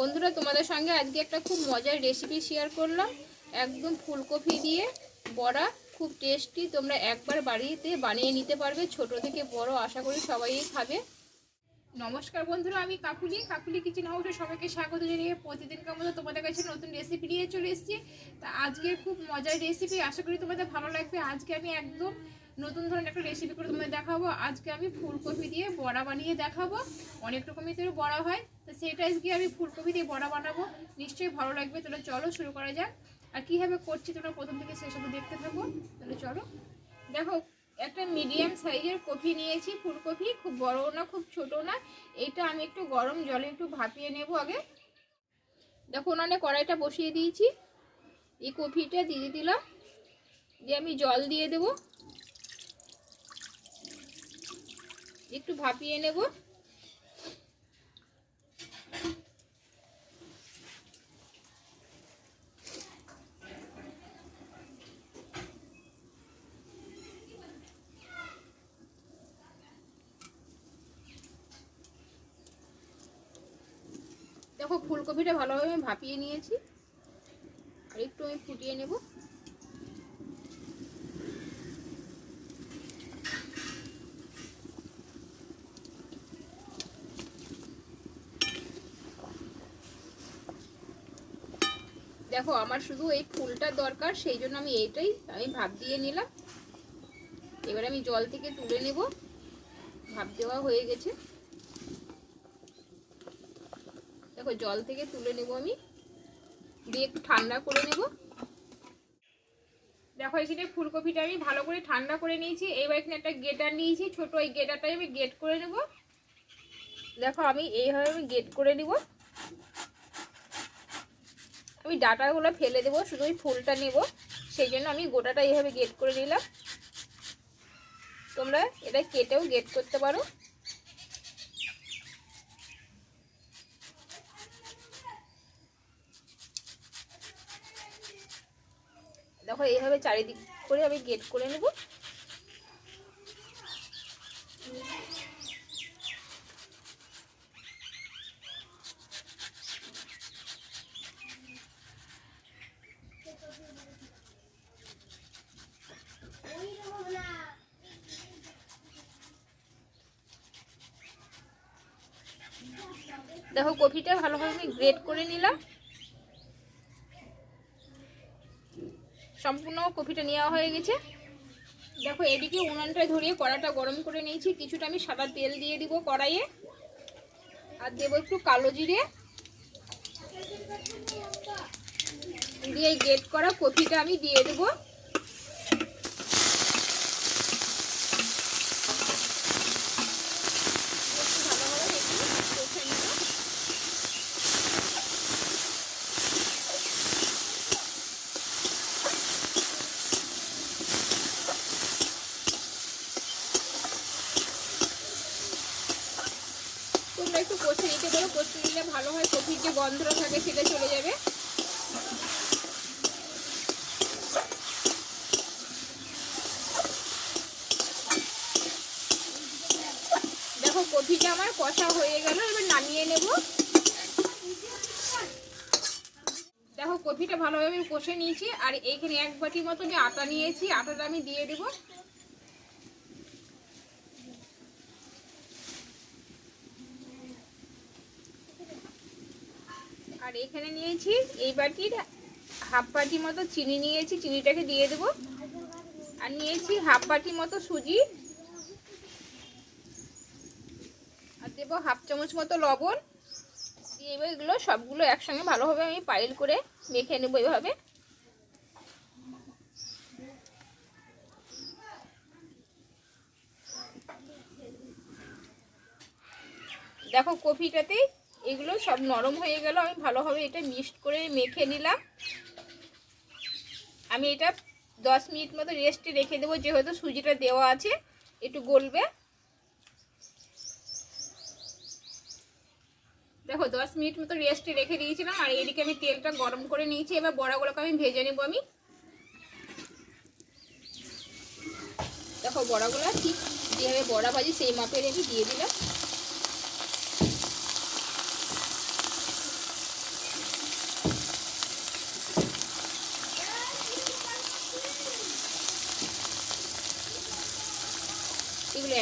বন্ধুরা, তোমাদের সঙ্গে আজকে একটা খুব মজার রেসিপি শেয়ার করলাম। একদম ফুলকপি দিয়ে বড়া, খুব টেস্টি তোমরা একবার বাড়িতে বানিয়ে নিতে পারবে, ছোট থেকে বড় আশা করি সবাই খাবে। নমস্কার বন্ধুরা, আমি কাকুলি। কাকুলি কিচেন হাউসে সবাইকে স্বাগত জানিয়ে প্রতিদিনকার মতো তোমাদের কাছে নতুন রেসিপি নিয়ে চলে এসেছি। তা আজকের খুব মজার রেসিপি আশা করি তোমাদের ভালো লাগবে। আজকে আমি একদম নতুন ধরনের একটা রেসিপি করে তোমাদের দেখাবো। আজকে আমি ফুলকপি দিয়ে বড়া বানিয়ে দেখাবো। অনেক রকমের বড়া হয়। সেটা আজকে আমি ফুলকপি দিয়ে বড়া বানাবো। নিশ্চয়ই ভালো লাগবে। তাহলে চলো শুরু করা যাক। আর কীভাবে করছি তোমরা প্রথম থেকে অবধি দেখতে থাকো। তাহলে চলো। দেখো, একটা মিডিয়াম সাইজের কপি নিয়েছি ফুলকপি। খুব বড় না, খুব ছোট না। এটা আমি একটু গরম জলে একটু ভাপিয়ে নেব আগে। দেখো, উনানে কড়াইটা বসিয়ে দিয়েছি। এই কপিটা দিয়ে দিলাম। দিয়ে আমি জল দিয়ে দেব। একটু ভাপিয়ে নেব। দেখো ফুলকপিটা ভালোভাবে আমি ভাপিয়ে নিয়েছি। আর একটু আমি ফুটিয়ে নেব। দেখো, আমার শুধু এই ফুলটার দরকার, সেই জন্য আমি এইটাই আমি ভাপ দিয়ে নিলাম। এবার আমি জল থেকে তুলে নেব। ভাপ দেওয়া হয়ে গেছে। দেখো, জল থেকে তুলে নেব আমি। দিয়ে একটু ঠান্ডা করে নেব। দেখো, এখানে ফুলকপিটা আমি ভালো করে ঠান্ডা করে নিয়েছি। এবার এখানে একটা গেটার নিয়েছি। ছোট ওই গেটারটাই আমি গেট করে নেব। দেখো, আমি এইভাবে আমি গেট করে নিব। আমি ডাটাগুলো ফেলে দেবো, শুধু ওই ফুলটা নেব। সেই জন্য আমি গোটাটা এইভাবে গেট করে নিলাম। তোমরা এটা কেটেও গেট করতে পারো। দেখো এইভাবে চারিদিক করে আমি গেট করে নেব। দেখো কফিটা ভালোভাবে গ্রেট করে নিলাম। সম্পূর্ণ কপিটা নেওয়া হয়ে গেছে। দেখো, এদিকে উনানটা ধরিয়ে কড়াটা গরম করে নিয়েছি। কিছুটা আমি সাদা তেল দিয়ে দিব কড়াইয়ে। আর দেবো একটু কালো জিরে। দিয়ে গেট করা কপিটা আমি দিয়ে দেবো। একটু কষে নিতে পারো। কষে নিলে ভালো হয় কপির যে গন্ধটা থাকে সেটা চলে যাবে। দেখো, কপিটা আমার কষা হয়ে গেল, এবার নামিয়ে নেব। দেখো, কপিটা ভালোভাবে কষে নিয়েছি, আর এইখানে এক বাটি মতো আমি আটা নিয়েছি, আটাটা আমি দিয়ে দেবো। আর এখানে নিয়েছি এই বাটির হাফ বাটি মতো চিনি নিয়েছি, চিনিটাকে দিয়ে দেব। আর নিয়েছি হাফ বাটি মতো সুজি। আর দেবো হাফ চামচ মতো লবণ। দিয়ে এবার এগুলো সবগুলো একসঙ্গে ভালোভাবে আমি পাইল করে মেখে নেব এভাবে। দেখো কফিটাতেই এগুলো সব নরম হয়ে গেল, আমি ভালোভাবে এটা মিক্সড করে মেখে নিলাম। আমি এটা দশ মিনিট মতো রেস্টে রেখে দেবো, যেহেতু সুজিটা দেওয়া আছে, একটু গলবে। দেখো, দশ মিনিট মতো রেস্টে রেখে দিয়েছিলাম, আর এদিকে আমি তেলটা গরম করে নিয়েছি, এবার বড়াগুলোকে আমি ভেজে নেব আমি। দেখো, বড়াগুলো ঠিক যেভাবে বড়া ভাজি, সেই মাপের আমি দিয়ে দিলাম।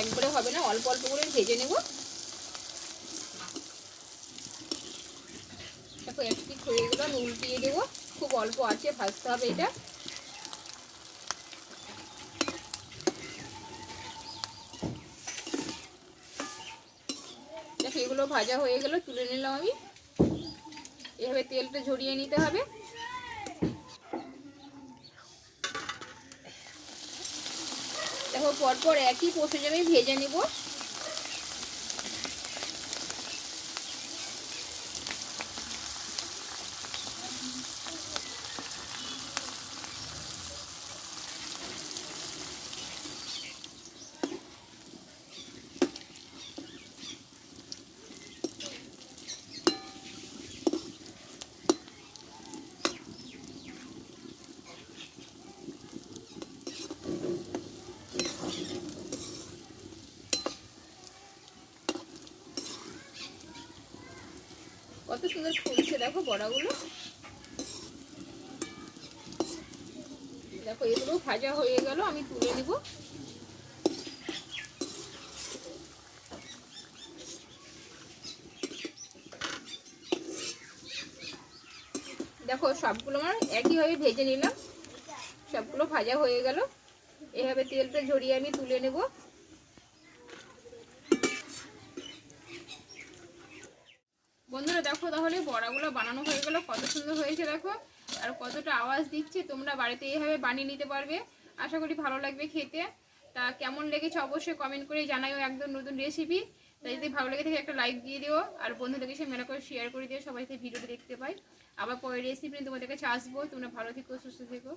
একবারে হবে না, অল্প অল্প করে ভেজে নেব। দেখো, এক পিক হয়ে গেলো উল্টিয়ে দেবো। খুব অল্প আছে, ভাজতে হবে এটা। এগুলো ভাজা হয়ে গেল, তুলে নিলাম আমি। এভাবে তেলটা ঝরিয়ে নিতে হবে। পরপর একই প্রসেসে আমি ভেজে নেব। কত সুন্দর ফুলছে দেখো বড়াগুলো। দেখো, এগুলো ভাজা হয়ে গেল, আমি তুলে নিব। দেখো, সবগুলো আমার একইভাবে ভেজে নিলাম। সবগুলো ভাজা হয়ে গেল। এভাবে তেলটা ঝরিয়ে আমি তুলে নেব বন্ধুরা দেখো তাহলে বড়াগুলো বানানো হয়ে গেল, কত সুন্দর হয়েছে দেখো। আর কতটা আওয়াজ দিচ্ছে, তোমরা বাড়িতে এইভাবে বানিয়ে নিতে পারবে। আশা করি ভালো লাগবে খেতে। তা কেমন লেগেছে অবশ্যই কমেন্ট করে জানাইও একদম নতুন রেসিপি তাই যদি ভালো লেগে থাকে একটা লাইক দিয়ে দিও, আর বন্ধুদেরকে সে মেলা করে শেয়ার করে দিও, সবাই ভিডিওটা দেখতে পাই আবার পরে রেসিপি নিয়ে তোমাদের কাছে আসব। তোমরা ভালো থেকো, সুস্থ থেকো।